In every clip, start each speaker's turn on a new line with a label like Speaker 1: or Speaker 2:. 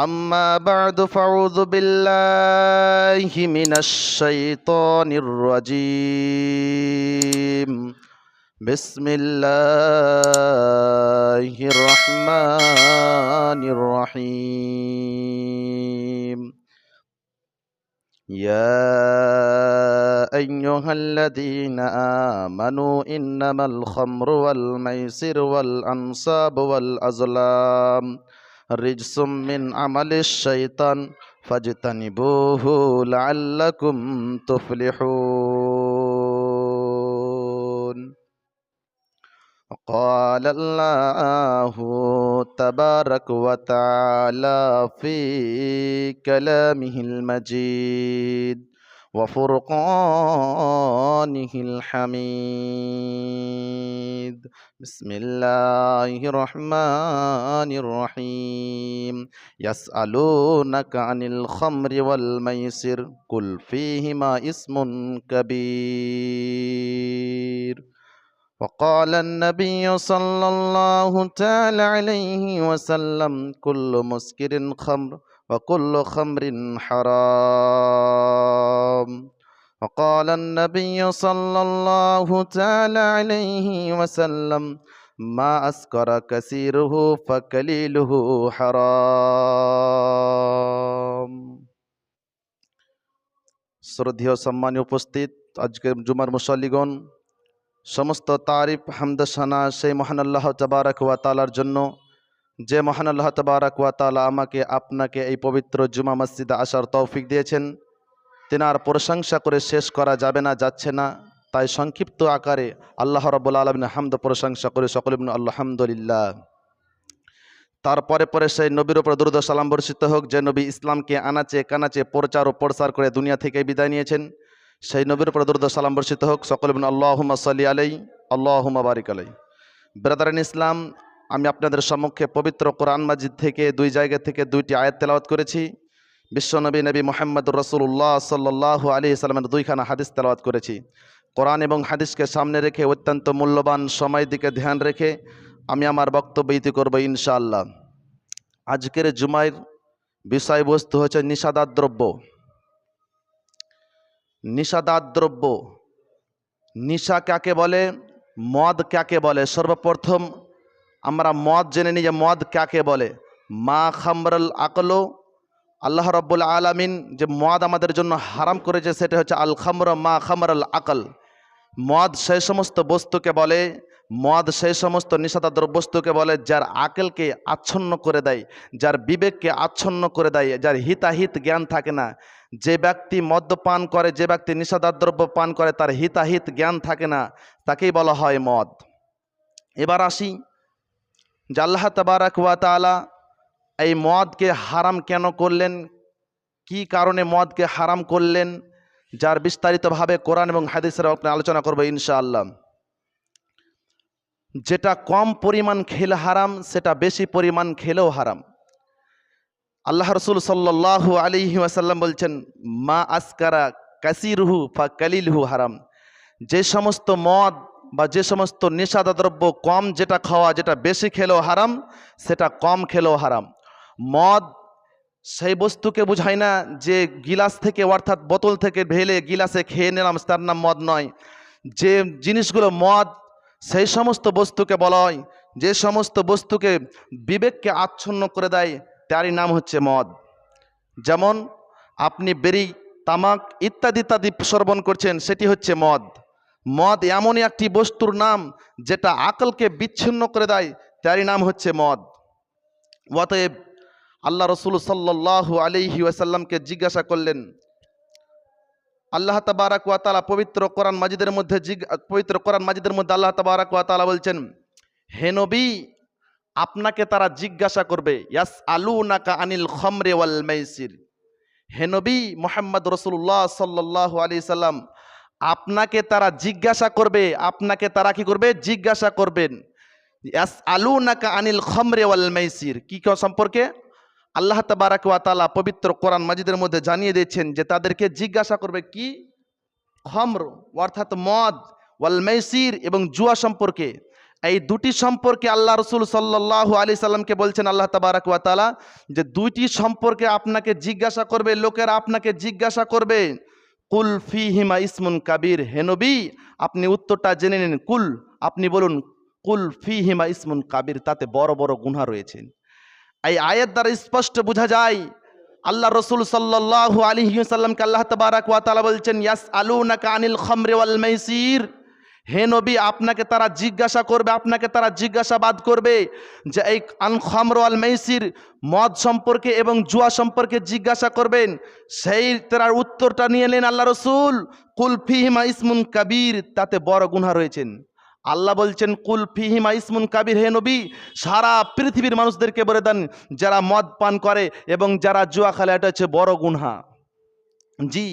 Speaker 1: أما بعد فأعوذ بالله من الشيطان الرجيم. بسم الله الرحمن الرحيم. يا أيها الذين آمنوا إنما الخمر والميسر والأنصاب والأزلام رجس من عمل الشيطان فاجتنبوه لعلكم تفلحون. قال الله تبارك وتعالى في كلامه المجيد وفرقانه الحميد. بسم الله الرحمن الرحيم. يسألونك عن الخمر والميسر قل فيهما اسم كبير. وقال النبي صلى الله تعالى عليه وسلم كل مسكر خمر وكل خمر حرام وقال النبي صلى الله تعالى عليه وسلم ما أسكر كثيره فكليله حرام শ্রদ্ধেয় সম্মানীয় উপস্থিত আজকের জুমার মুসল্লিগণ সমস্ত তারিফ হামদাসানা সেই মহান আল্লাহ তবারক ওয়া তালার জন্য যে মহান আল্লাহ তবারক ওয়া তালা আমাকে, আপনাকে এই পবিত্র জুমা মসজিদে আসার তৌফিক দিয়েছেন। তেনার প্রশংসা করে শেষ করা যাবে না, যাচ্ছে না। তাই সংক্ষিপ্ত আকারে আল্লাহ রব্বুল আলমিন হামদ প্রশংসা করে সকলে আলহামদুলিল্লাহ। তারপরে পরে সেই নবীর ওপর দুরুদ সালাম বর্ষিত হোক, যে নবী ইসলামকে আনাচে কানাচে প্রচার ও প্রসার করে দুনিয়া থেকে বিদায় নিয়েছেন, সেই নবীর উপর দুরুদ সালাম বর্ষিত হোক, সকলে আল্লাহুম্মা সাল্লি আলাই আল্লাহুম্মা বারিক আলাই ব্রাদারান ইসলাম আমি আপনাদের সম্মুখে পবিত্র কোরআন মাজিদ থেকে দুই জায়গা থেকে দুইটি আয়াত তেলাওয়াত করেছি। বিশ্বনবী নবী মোহাম্মদুর রসুল্লাহ সাল্লাহ আলী সাল্লামের দুইখানা হাদিস তেলাওয়াত করেছি। কোরআন এবং হাদিসকে সামনে রেখে অত্যন্ত মূল্যবান সময় দিকে ধ্যান রেখে আমি আমার বক্তব্য ইতি করব ইনশাআল্লাহ। আজকের জুমাইর বিষয়বস্তু হচ্ছে নিষাদার দ্রব্য নিষাদার দ্রব্য নিশা কাকে বলে? মদ কাকে বলে? সর্বপ্রথম আমরা মদ জেনে নিই যে মদ কাকে বলে। মা খামরল আকলো, আল্লাহ রব্বুল আলমিন যে মদ আমাদের জন্য হারাম করেছে সেটা হচ্ছে আল খামর মা খামরল আকল। মদ সেই সমস্ত বস্তুকে বলে, মদ সেই সমস্ত নিষাদাদ্র বস্তুকে বলে, যার আকেলকে আচ্ছন্ন করে দেয়, যার বিবেককে আচ্ছন্ন করে দেয়, যার হিতাহিত জ্ঞান থাকে না। যে ব্যক্তি মদ্যপান করে, যে ব্যক্তি নিষাদাদ্রব্য পান করে, তার হিতাহিত জ্ঞান থাকে না, তাকেই বলা হয় মদ। এবার আসি যে আল্লাহ তবারাক ওয়া তালা এই মদকে হারাম কেন করলেন? কি কারণে মদকে হারাম করলেন? যার বিস্তারিতভাবে কোরআন এবং হাদিসের আপনি আলোচনা করব ইনশাআল্লাহ। যেটা কম পরিমাণ খেলে হারাম, সেটা বেশি পরিমাণ খেলেও হারাম। আল্লাহ রসুল সাল্লাহ আলিহি ওয়াসাল্লাম বলছেন, মা আসকারা কাসিরুহু ফা কালিলহু হারাম। যে সমস্ত মদ বা যে সমস্ত নেশাদা দ্রব্য কম যেটা খাওয়া, যেটা বেশি খেলেও হারাম, সেটা কম খেলেও হারাম। মদ সেই বস্তুকে বোঝায় না যে গিলাস থেকে অর্থাৎ বোতল থেকে ঢেলে গিলাসে খেয়ে নিলাম, তার নাম মদ নয়। যে জিনিসগুলো মদ, সেই সমস্ত বস্তুকে বলা হয়, যে সমস্ত বস্তুকে বিবেককে আচ্ছন্ন করে দেয়, তারই নাম হচ্ছে মদ। যেমন আপনি বেরি, তামাক ইত্যাদি ইত্যাদি শ্রবণ করছেন, সেটি হচ্ছে মদ। মদ এমনই একটি বস্তুর নাম যেটা আকলকে বিচ্ছিন্ন করে দেয়, তারই নাম হচ্ছে মদ। অতএব আল্লাহ রসুল সাল্লাহ আলিহি ওয়াসাল্লামকে জিজ্ঞাসা করলেন, আল্লাহ তাবারাক ওয়া তাআলা পবিত্র কোরআন মাজিদের মধ্যে পবিত্র কোরআন মাজিদের মধ্যে আল্লাহ তাবারাক ওয়া তাআলা বলছেন হেনবি আপনাকে তারা জিজ্ঞাসা করবে ইয়াস আলু নাকা আনিল খমরে ওয়াল মাইসির। হেনবি মোহাম্মদ রসুল্লাহ সাল্লাহ আলি সাল্লাম আপনাকে তারা জিজ্ঞাসা করবে, আপনাকে তারা কি করবে? জিজ্ঞাসা করবেন। আলু নাকা আনিল খমরে ওয়াল মাইসির। কি সম্পর্কে? আল্লাহ তাবারাক তাআলা পবিত্র কোরআন মাজিদের মধ্যে জানিয়ে দিয়েছেন যে তাদেরকে জিজ্ঞাসা করবে কি? খমর, অর্থাৎ মদ, ওয়াল মাইসির এবং জুয়া সম্পর্কে। এই দুটি সম্পর্কে আল্লাহ রসুল সাল্লাহ আলি সাল্লামকে বলছেন আল্লাহ তাবারাক তাআলা যে দুইটি সম্পর্কে আপনাকে জিজ্ঞাসা করবে, লোকেরা আপনাকে জিজ্ঞাসা করবে। কুল ফি হিমা ইসমুন কাবির। হেনবি আপনি উত্তরটা জেনে নিন। কুল, আপনি বলুন, কুল ফি হিমা ইসমুন কাবির, তাতে বড় বড় গুণা রয়েছে। এই আয়ের দ্বারা স্পষ্ট বোঝা যায় আল্লাহ রসুল সাল্লাহ আলী আল্লাহ তবারাক ওয়াতালা বলছেন ইয়াস আলু নাকা আনিল খমরে ওয়াল মাইসির। হে নবী, আপনাকে তারা জিজ্ঞাসা করবে, আপনাকে তারা জিজ্ঞাসাবাদ করবে যে এই খমর ওয়াল মদ সম্পর্কে এবং জুয়া সম্পর্কে জিজ্ঞাসা করবেন। সেই তার উত্তরটা নিয়ে এলেন আল্লাহ রসুল, কুল ফিহিমা ইসমুন কাবির, তাতে বড় গুণা রয়েছেন। আল্লাহ বলছেন, কুল ফিহিমা ইসমুন কাবির, হে নবী, সারা পৃথিবীর মানুষদেরকে বলে দেন, যারা মদ পান করে এবং যারা জুয়া খেলে, এটা হচ্ছে বড় গুনহা। জি,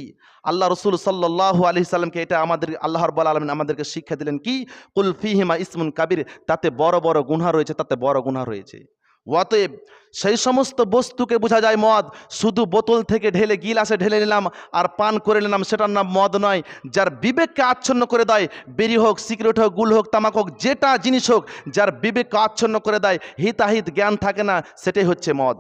Speaker 1: আল্লাহ রসুল সাল্লাহ আলি সাল্লামকে এটা আমাদের আল্লাহর বল আলমিন আমাদেরকে শিক্ষা দিলেন কি? কুল ফিহিমা ইসমুন কাবির, তাতে বড় বড় গুনহা রয়েছে, তাতে বড় গুনহা রয়েছে। অতএব সেই সমস্ত বস্তুকে বোঝা যায় মদ, শুধু বোতল থেকে ঢেলে গিলাসে ঢেলে নিলাম আর পান করে নিলাম, সেটার নাম মদ নয়। যার বিবেককে আচ্ছন্ন করে দেয় বেরি হোক, সিগারেট হোক, গুল হোক, তামাক হোক, যেটা জিনিস হোক, যার বিবেককে আচ্ছন্ন করে দেয়, হিতাহিত জ্ঞান থাকে না, সেটাই হচ্ছে মদ।